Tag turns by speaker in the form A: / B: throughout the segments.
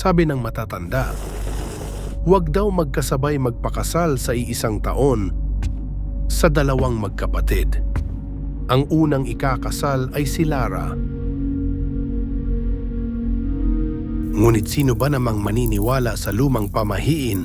A: sabi ng matatanda. Huwag daw magkasabay magpakasal sa iisang taon sa dalawang magkapatid. Ang unang ikakasal ay si Lara. Ngunit sino ba namang maniniwala sa lumang pamahiin?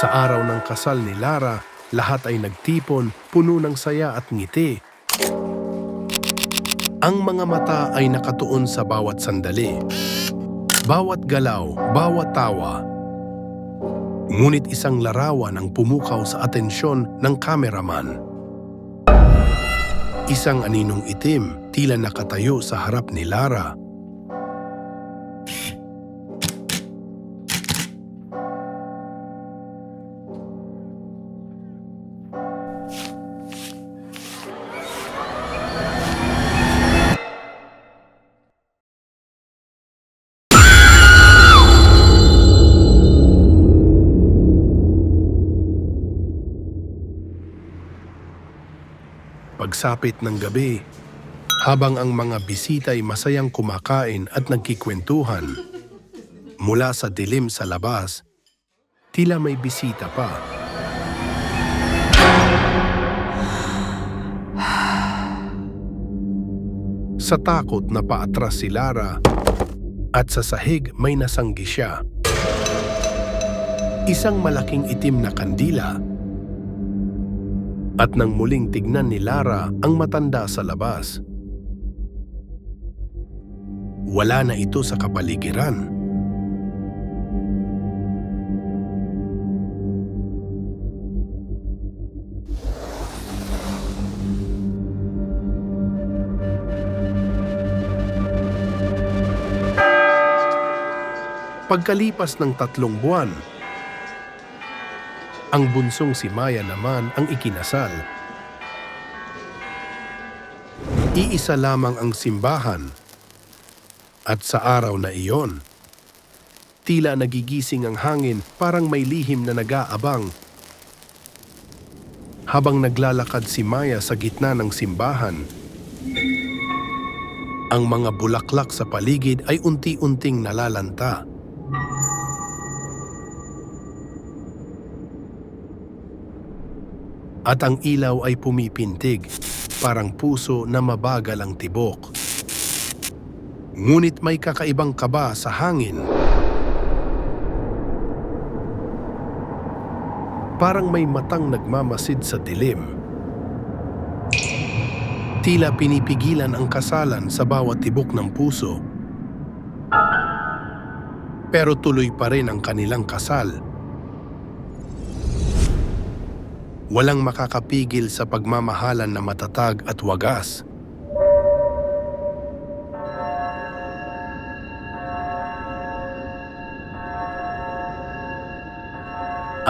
A: Sa araw ng kasal ni Lara, lahat ay nagtipon, puno ng saya at ngiti. Ang mga mata ay nakatuon sa bawat sandali. Bawat galaw, bawat tawa. Ngunit isang larawan ang pumukaw sa atensyon ng kameraman. Isang aninong itim, tila nakatayo sa harap ni Lara. Pagsapit ng gabi, habang ang mga bisita ay masayang kumakain at nagkikwentuhan, mula sa dilim sa labas, tila may bisita pa. Sa takot na paatras si Lara at sa sahig may nasanggi siya. Isang malaking itim na kandila at nang muling tignan ni Lara ang matanda sa labas. Wala na ito sa kapaligiran. Pagkalipas ng tatlong buwan, ang bunsong si Maya naman ang ikinasal. Iisa lamang ang simbahan. At sa araw na iyon, tila nagigising ang hangin parang may lihim na nag-aabang. Habang naglalakad si Maya sa gitna ng simbahan, ang mga bulaklak sa paligid ay unti-unting nalalanta. At ang ilaw ay pumipintig, parang puso na mabagal ang tibok. Ngunit may kakaibang kaba sa hangin. Parang may matang nagmamasid sa dilim. Tila pinipigilan ang kasalan sa bawat tibok ng puso. Pero tuloy pa rin ang kanilang kasal walang makakapigil sa pagmamahalan na matatag at wagas.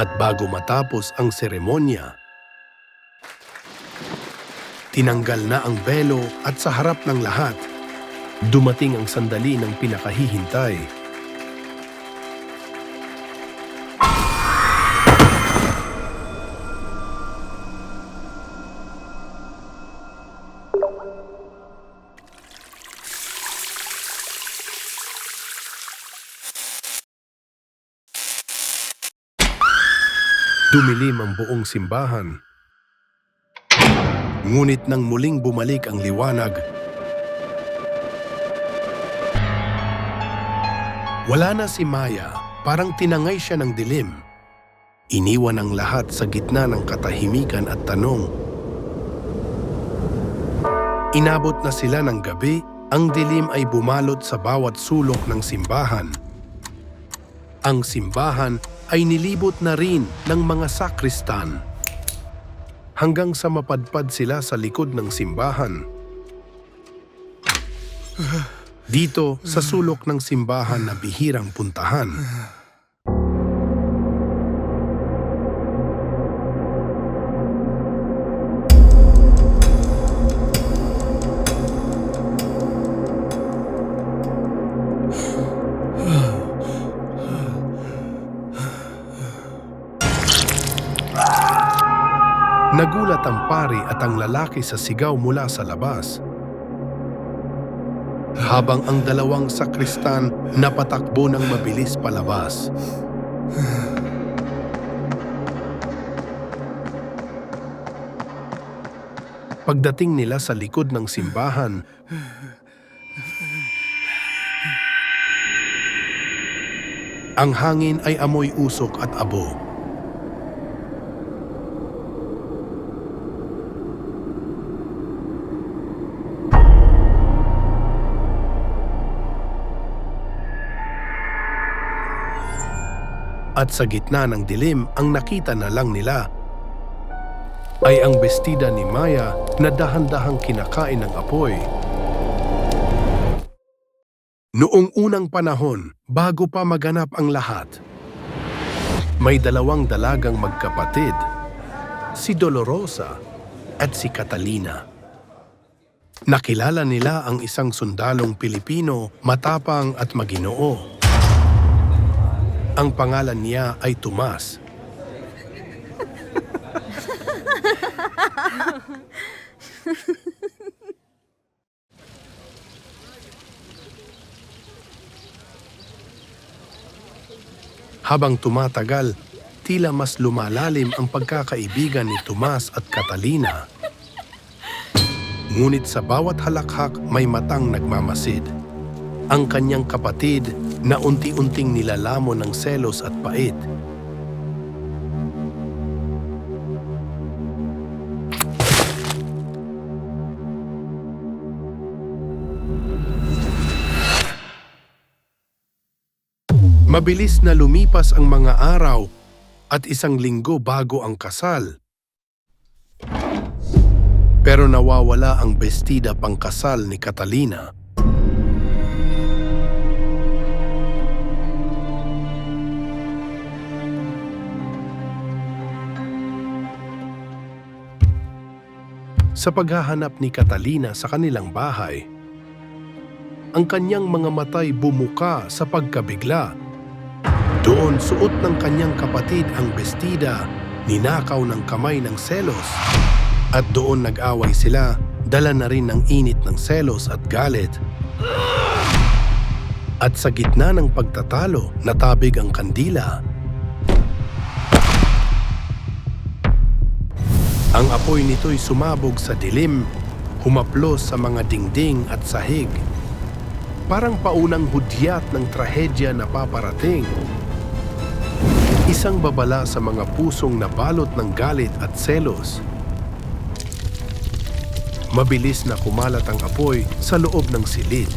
A: At bago matapos ang seremonya, tinanggal na ang belo at sa harap ng lahat, dumating ang sandali ng pinakahihintay. Dumilim ang buong simbahan. Ngunit nang muling bumalik ang liwanag, wala na si Maya, parang tinangay siya ng dilim. Iniwan ang lahat sa gitna ng katahimikan at tanong. Inabot na sila ng gabi, ang dilim ay bumalot sa bawat sulok ng simbahan. Ang simbahan ay nilibot na rin ng mga sakristan. Hanggang sa mapadpad sila sa likod ng simbahan. Dito sa sulok ng simbahan na bihirang puntahan. Nagulat ang pari at ang lalaki sa sigaw mula sa labas. habang ang dalawang sakristan napatakbo ng mabilis palabas. Pagdating nila sa likod ng simbahan, ang hangin ay amoy usok at abo. At sa gitna ng dilim, ang nakita na lang nila ay ang bestida ni Maya na dahan-dahang kinakain ng apoy. Noong unang panahon, bago pa maganap ang lahat, may dalawang dalagang magkapatid, si Dolorosa at si Catalina. Nakilala nila ang isang sundalong Pilipino, matapang at maginoo. Ang pangalan niya ay Tomas. Habang tumatagal, tila mas lumalalim ang pagkakaibigan ni Tomas at Catalina. Ngunit sa bawat halakhak may matang nagmamasid. Ang kanyang kapatid na unti-unting nilalamon ng selos at pait. Mabilis na lumipas ang mga araw at isang linggo bago ang kasal. Pero nawawala ang bestida pangkasal ni Catalina. Sa paghahanap ni Catalina sa kanilang bahay, ang kanyang mga matay bumuka sa pagkabigla. Doon suot ng kanyang kapatid ang bestida, ninakaw ng kamay ng selos. At doon nag-away sila, dala na rin ng init ng selos at galit. At sa gitna ng pagtatalo, natabig ang kandila. Ang apoy nito'y sumabog sa dilim, humaplos sa mga dingding at sahig. Parang paunang hudyat ng trahedya na paparating. Isang babala sa mga pusong nabalot ng galit at selos. Mabilis na kumalat ang apoy sa loob ng silid.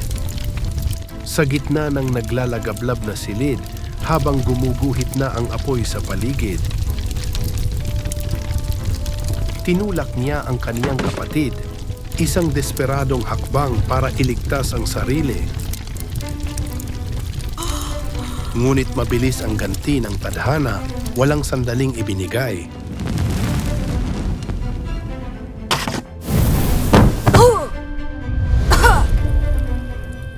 A: Sa gitna ng naglalagablab na silid habang gumuguhit na ang apoy sa paligid. Tinulak niya ang kaniyang kapatid, isang desperadong hakbang para iligtas ang sarili. Ngunit mabilis ang ganti ng tadhana, walang sandaling ibinigay.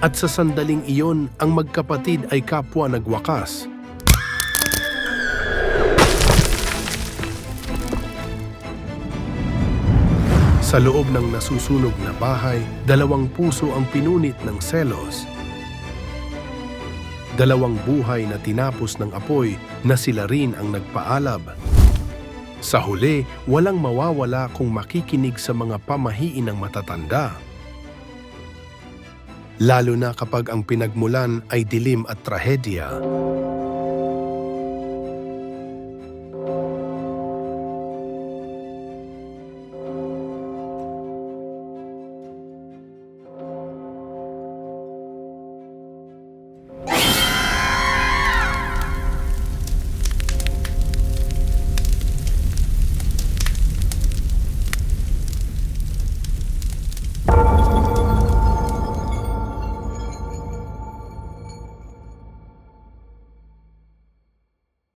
A: At sa sandaling iyon, ang magkapatid ay kapwa nagwakas. Sa loob ng nasusunog na bahay, dalawang puso ang pinunit ng selos. Dalawang buhay na tinapos ng apoy na sila rin ang nagpaalab. Sa huli, walang mawawala kung makikinig sa mga pamahiin ng matatanda. Lalo na kapag ang pinagmulan ay dilim at trahedya.